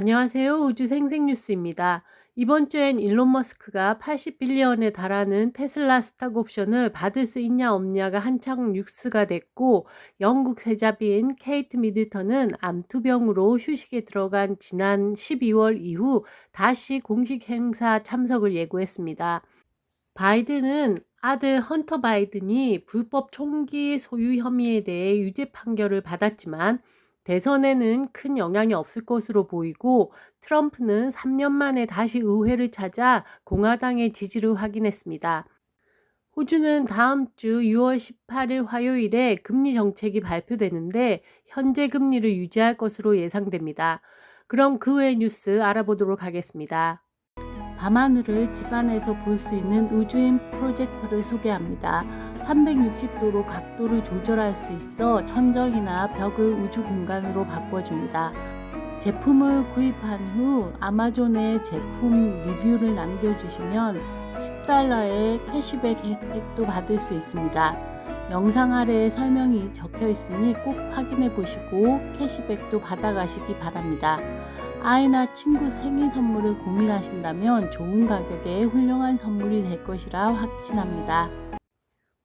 안녕하세요. 우주 생생뉴스입니다. 이번 주엔 일론 머스크가 80빌리언에 달하는 테슬라 스탁 옵션을 받을 수 있냐 없냐가 한창 뉴스가 됐고 영국 세자비인 케이트 미들턴은 암투병으로 휴식에 들어간 지난 12월 이후 다시 공식 행사 참석을 예고했습니다. 바이든은 아들 헌터 바이든이 불법 총기 소유 혐의에 대해 유죄 판결을 받았지만 대선에는 큰 영향이 없을 것으로 보이고 트럼프는 3년 만에 다시 의회를 찾아 공화당의 지지를 확인했습니다. 호주는 다음 주 6월 18일 화요일에 금리 정책이 발표되는데 현재 금리를 유지할 것으로 예상됩니다. 그럼 그 외 뉴스 알아보도록 하겠습니다. 밤하늘을 집안에서 볼 수 있는 우주인 프로젝터를 소개합니다. 360도로 각도를 조절할 수 있어 천정이나 벽을 우주 공간으로 바꿔줍니다. 제품을 구입한 후 아마존에 제품 리뷰를 남겨주시면 10달러의 캐시백 혜택도 받을 수 있습니다. 영상 아래에 설명이 적혀 있으니 꼭 확인해 보시고 캐시백도 받아가시기 바랍니다. 아이나 친구 생일 선물을 고민하신다면 좋은 가격에 훌륭한 선물이 될 것이라 확신합니다.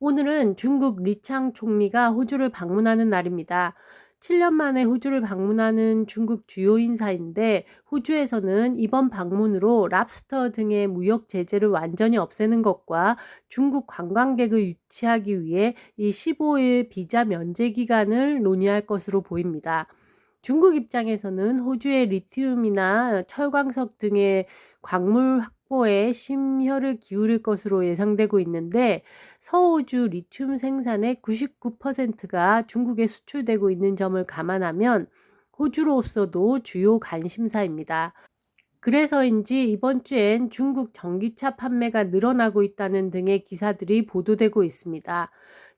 오늘은 중국 리창 총리가 호주를 방문하는 날입니다. 7년 만에 호주를 방문하는 중국 주요 인사인데 호주에서는 이번 방문으로 랍스터 등의 무역 제재를 완전히 없애는 것과 중국 관광객을 유치하기 위해 이 15일 비자 면제 기간을 논의할 것으로 보입니다. 중국 입장에서는 호주의 리튬이나 철광석 등의 광물 확보에 심혈을 기울일 것으로 예상되고 있는데 서호주 리튬 생산의 99%가 중국에 수출되고 있는 점을 감안하면 호주로서도 주요 관심사입니다. 그래서인지 이번 주엔 중국 전기차 판매가 늘어나고 있다는 등의 기사들이 보도되고 있습니다.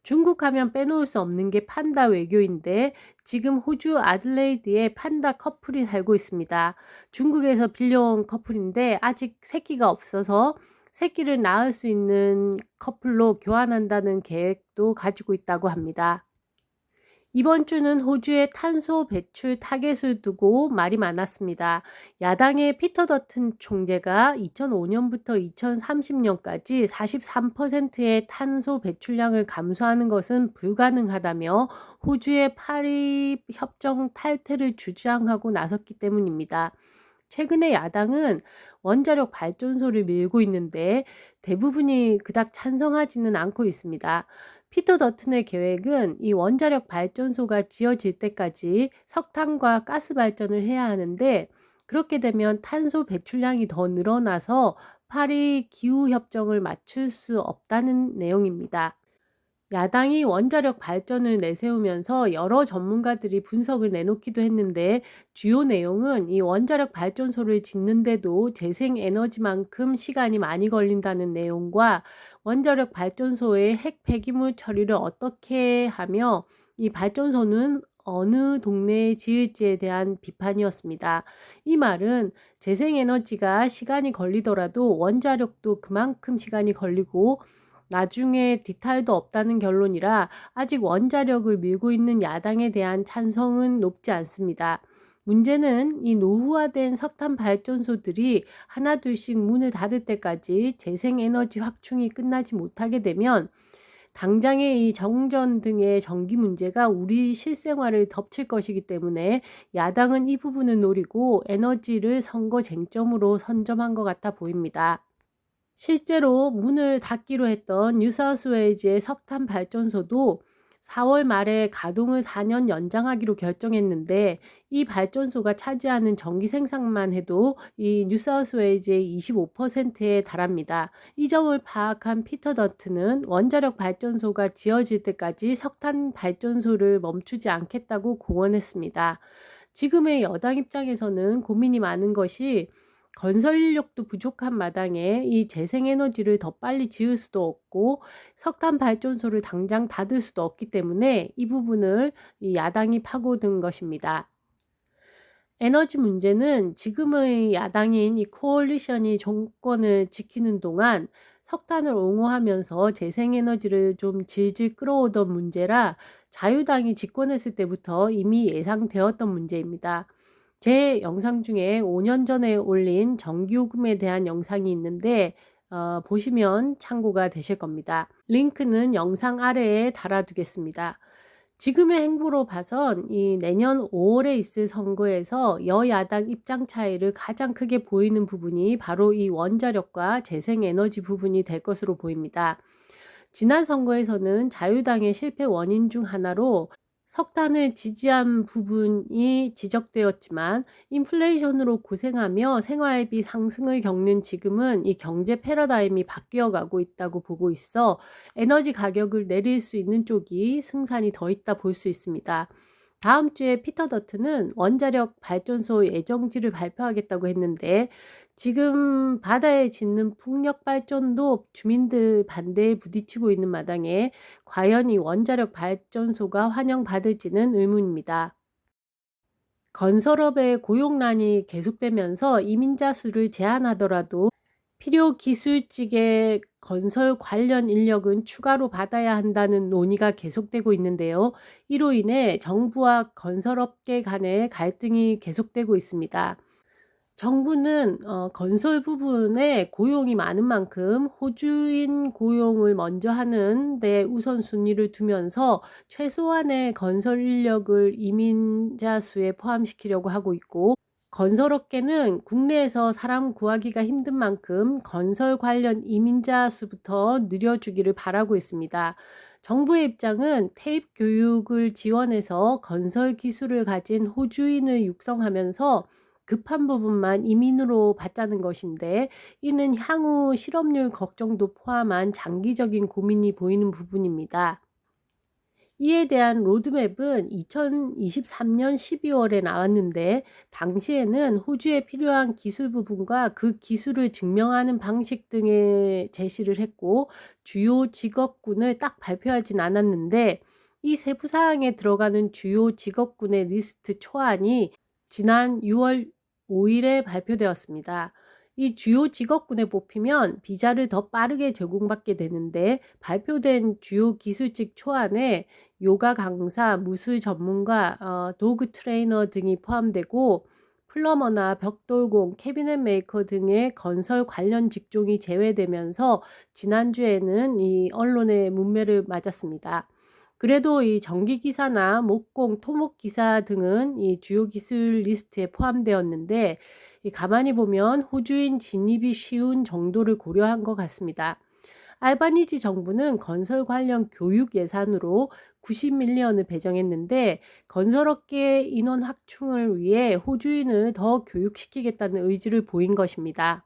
중국 하면 빼놓을 수 없는 게 판다 외교인데 지금 호주 아들레이드에 판다 커플이 살고 있습니다. 중국에서 빌려온 커플인데 아직 새끼가 없어서 새끼를 낳을 수 있는 커플로 교환한다는 계획도 가지고 있다고 합니다. 이번 주는 호주의 탄소 배출 타겟을 두고 말이 많았습니다. 야당의 피터 더튼 총재가 2005년부터 2030년까지 43%의 탄소 배출량을 감소하는 것은 불가능하다며 호주의 파리 협정 탈퇴를 주장하고 나섰기 때문입니다. 최근에 야당은 원자력 발전소를 밀고 있는데 대부분이 그닥 찬성하지는 않고 있습니다. 피터 더튼의 계획은 이 원자력 발전소가 지어질 때까지 석탄과 가스 발전을 해야 하는데 그렇게 되면 탄소 배출량이 더 늘어나서 파리 기후 협정을 맞출 수 없다는 내용입니다. 야당이 원자력 발전을 내세우면서 여러 전문가들이 분석을 내놓기도 했는데 주요 내용은 이 원자력 발전소를 짓는데도 재생 에너지만큼 시간이 많이 걸린다는 내용과 원자력 발전소의 핵 폐기물 처리를 어떻게 하며 이 발전소는 어느 동네에 지을지에 대한 비판이었습니다. 이 말은 재생에너지가 시간이 걸리더라도 원자력도 그만큼 시간이 걸리고 나중에 디탈도 없다는 결론이라 아직 원자력을 밀고 있는 야당에 대한 찬성은 높지 않습니다. 문제는 이 노후화된 석탄 발전소들이 하나둘씩 문을 닫을 때까지 재생에너지 확충이 끝나지 못하게 되면 당장의 이 정전 등의 전기 문제가 우리 실생활을 덮칠 것이기 때문에 야당은 이 부분을 노리고 에너지를 선거 쟁점으로 선점한 것 같아 보입니다. 실제로 문을 닫기로 했던 뉴사우스웨이즈의 석탄 발전소도 4월 말에 가동을 4년 연장하기로 결정했는데 이 발전소가 차지하는 전기 생산만 해도 이 뉴사우스웨이즈의 25%에 달합니다. 이 점을 파악한 피터 더트는 원자력 발전소가 지어질 때까지 석탄 발전소를 멈추지 않겠다고 공언했습니다. 지금의 여당 입장에서는 고민이 많은 것이 건설 인력도 부족한 마당에 이 재생에너지를 더 빨리 지을 수도 없고 석탄 발전소를 당장 닫을 수도 없기 때문에 이 부분을 이 야당이 파고든 것입니다. 에너지 문제는 지금의 야당인 이 코얼리션이 정권을 지키는 동안 석탄을 옹호하면서 재생에너지를 좀 질질 끌어오던 문제라 자유당이 집권했을 때부터 이미 예상되었던 문제입니다. 제 영상 중에 5년 전에 올린 전기요금에 대한 영상이 있는데 어, 보시면 참고가 되실 겁니다. 링크는 영상 아래에 달아두겠습니다. 지금의 행보로 봐선 이 내년 5월에 있을 선거에서 여야당 입장 차이를 가장 크게 보이는 부분이 바로 이 원자력과 재생에너지 부분이 될 것으로 보입니다. 지난 선거에서는 자유당의 실패 원인 중 하나로 석탄을 지지한 부분이 지적되었지만 인플레이션으로 고생하며 생활비 상승을 겪는 지금은 이 경제 패러다임이 바뀌어 가고 있다고 보고 있어 에너지 가격을 내릴 수 있는 쪽이 승산이 더 있다 볼 수 있습니다. 다음 주에 피터 더트는 원자력 발전소 예정지를 발표하겠다고 했는데 지금 바다에 짓는 풍력 발전도 주민들 반대에 부딪히고 있는 마당에 과연 이 원자력 발전소가 환영받을지는 의문입니다. 건설업의 고용난이 계속되면서 이민자 수를 제한하더라도 필요 기술직의 건설 관련 인력은 추가로 받아야 한다는 논의가 계속되고 있는데요. 이로 인해 정부와 건설업계 간의 갈등이 계속되고 있습니다. 정부는 어, 건설 부분에 고용이 많은 만큼 호주인 고용을 먼저 하는 데 우선순위를 두면서 최소한의 건설 인력을 이민자 수에 포함시키려고 하고 있고 건설업계는 국내에서 사람 구하기가 힘든 만큼 건설 관련 이민자 수부터 늘려주기를 바라고 있습니다. 정부의 입장은 태입 교육을 지원해서 건설 기술을 가진 호주인을 육성하면서 급한 부분만 이민으로 받자는 것인데 이는 향후 실업률 걱정도 포함한 장기적인 고민이 보이는 부분입니다. 이에 대한 로드맵은 2023년 12월에 나왔는데 당시에는 호주에 필요한 기술 부분과 그 기술을 증명하는 방식 등의 제시를 했고 주요 직업군을 딱 발표하진 않았는데 이 세부 사항에 들어가는 주요 직업군의 리스트 초안이 지난 6월 5일에 발표되었습니다. 이 주요 직업군에 뽑히면 비자를 더 빠르게 제공받게 되는데 발표된 주요 기술직 초안에 요가 강사, 무술 전문가, 어, 도구 트레이너 등이 포함되고 플러머나 벽돌공, 캐비넷 메이커 등의 건설 관련 직종이 제외되면서 지난주에는 이 언론의 문매를 맞았습니다. 그래도 이 전기기사나 목공, 토목기사 등은 이 주요 기술 리스트에 포함되었는데 이 가만히 보면 호주인 진입이 쉬운 정도를 고려한 것 같습니다. 알바니지 정부는 건설 관련 교육 예산으로 90밀리언을 배정했는데 건설업계 인원 확충을 위해 호주인을 더 교육시키겠다는 의지를 보인 것입니다.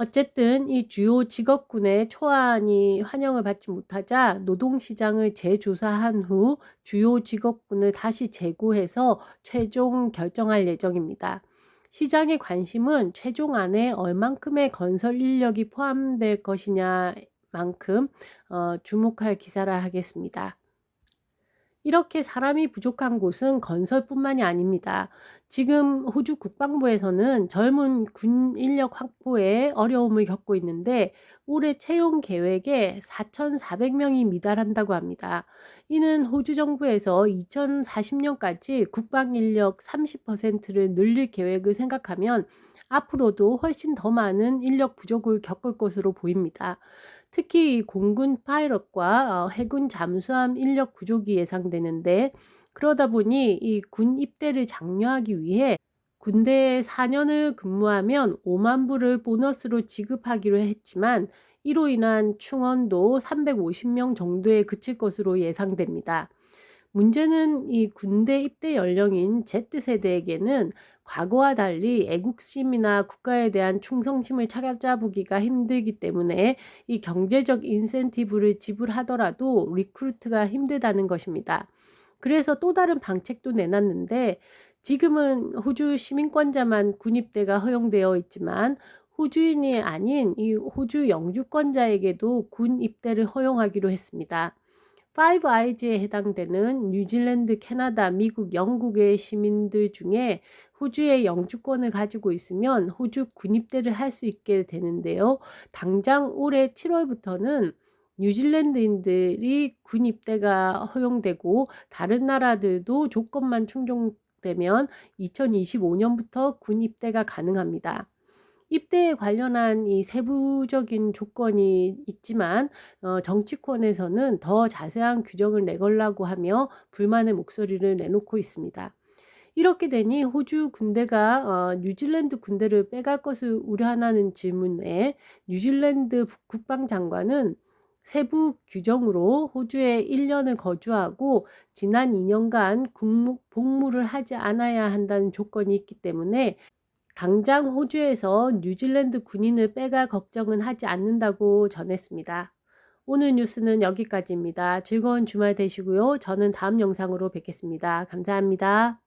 어쨌든 이 주요 직업군의 초안이 환영을 받지 못하자 노동시장을 재조사한 후 주요 직업군을 다시 재고해서 최종 결정할 예정입니다. 시장의 관심은 최종 안에 얼만큼의 건설 인력이 포함될 것이냐만큼 어, 주목할 기사라 하겠습니다. 이렇게 사람이 부족한 곳은 건설뿐만이 아닙니다. 지금 호주 국방부에서는 젊은 군 인력 확보에 어려움을 겪고 있는데 올해 채용 계획에 4,400명이 미달한다고 합니다. 이는 호주 정부에서 2040년까지 국방 인력 30%를 늘릴 계획을 생각하면 앞으로도 훨씬 더 많은 인력 부족을 겪을 것으로 보입니다. 특히 공군 파일럿과 어, 해군 잠수함 인력 부족이 예상되는데 그러다 보니 이 군 입대를 장려하기 위해 군대에 4년을 근무하면 5만 불을 보너스로 지급하기로 했지만 이로 인한 충원도 350명 정도에 그칠 것으로 예상됩니다. 문제는 이 군대 입대 연령인 Z세대에게는 과거와 달리 애국심이나 국가에 대한 충성심을 찾아보기가 힘들기 때문에 이 경제적 인센티브를 지불하더라도 리크루트가 힘들다는 것입니다. 그래서 또 다른 방책도 내놨는데 지금은 호주 시민권자만 군입대가 허용되어 있지만 호주인이 아닌 이 호주 영주권자에게도 군 입대를 허용하기로 했습니다. 5아이즈에 해당되는 뉴질랜드, 캐나다, 미국, 영국의 시민들 중에 호주의 영주권을 가지고 있으면 호주 군입대를 할 수 있게 되는데요. 당장 올해 7월부터는 뉴질랜드인들이 군 입대가 허용되고 다른 나라들도 조건만 충족 지속되면 2025년부터 군 입대가 가능합니다. 입대에 관련한 이 세부적인 조건이 있지만 어, 정치권에서는 더 자세한 규정을 내걸라고 하며 불만의 목소리를 내놓고 있습니다. 이렇게 되니 호주 군대가 어, 뉴질랜드 군대를 빼갈 것을 우려하는 질문에 뉴질랜드 국방장관은 세부 규정으로 호주에 1년을 거주하고 지난 2년간 국무, 복무를 하지 않아야 한다는 조건이 있기 때문에 당장 호주에서 뉴질랜드 군인을 빼갈 걱정은 하지 않는다고 전했습니다. 오늘 뉴스는 여기까지입니다. 즐거운 주말 되시고요. 저는 다음 영상으로 뵙겠습니다. 감사합니다.